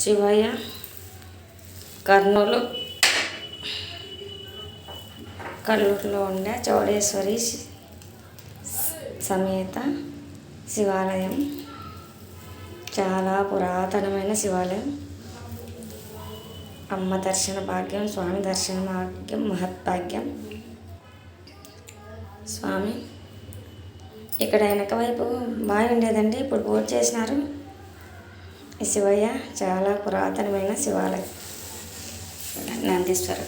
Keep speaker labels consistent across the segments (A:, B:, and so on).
A: శివయ్య కర్నూలు కల్లూరులో ఉండే చౌడేశ్వరి సమేత శివాలయం. చాలా పురాతనమైన శివాలయం. అమ్మ దర్శన భాగ్యం స్వామి దర్శన భాగ్యం మహద్భాగ్యం. స్వామి ఇక్కడ వెనక వైపు బావి ఉండేదండి ఇప్పుడు పూజ చేసినారు. ఈ శివయ్య చాలా పురాతనమైన శివాలయం. నందీశ్వరుడు.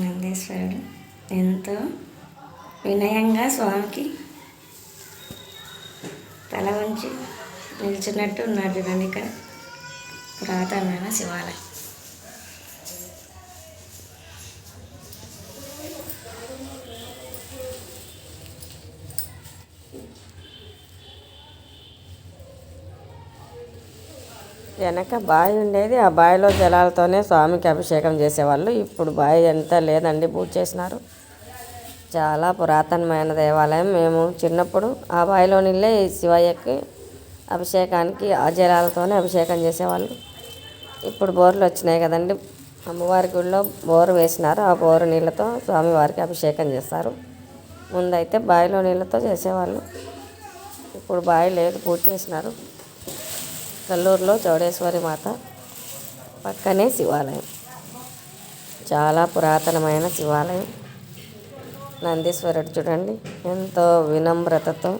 A: నందీశ్వరుడు ఎంతో వినయంగా స్వామికి తల వంచి నిల్చున్నట్టు ఉన్నారు చూడండి ఇక్కడ. పురాతనమైన శివాలయం. వెనక బావి ఉండేది. ఆ బావిలో జలాలతోనే స్వామికి అభిషేకం చేసేవాళ్ళు. ఇప్పుడు బావి అంతా లేదండి పూజ చేసినారు. చాలా పురాతనమైన దేవాలయం. మేము చిన్నప్పుడు ఆ బావిలో నీళ్ళే శివయ్యకి అభిషేకానికి ఆ జలాలతోనే అభిషేకం చేసేవాళ్ళు. ఇప్పుడు బోర్లు వచ్చినాయి కదండి. అమ్మవారి గుడిలో బోరు వేసినారు. ఆ బోరు నీళ్ళతో స్వామివారికి అభిషేకం చేస్తారు. ముందైతే బావిలో నీళ్ళతో చేసేవాళ్ళు. ఇప్పుడు బావి లేదు పూజ చేసినారు. కల్లూరులో చౌడేశ్వరి మాత పక్కనే శివాలయం. చాలా పురాతనమైన శివాలయం. నందీశ్వరుడు చూడండి ఎంతో వినమ్రతతో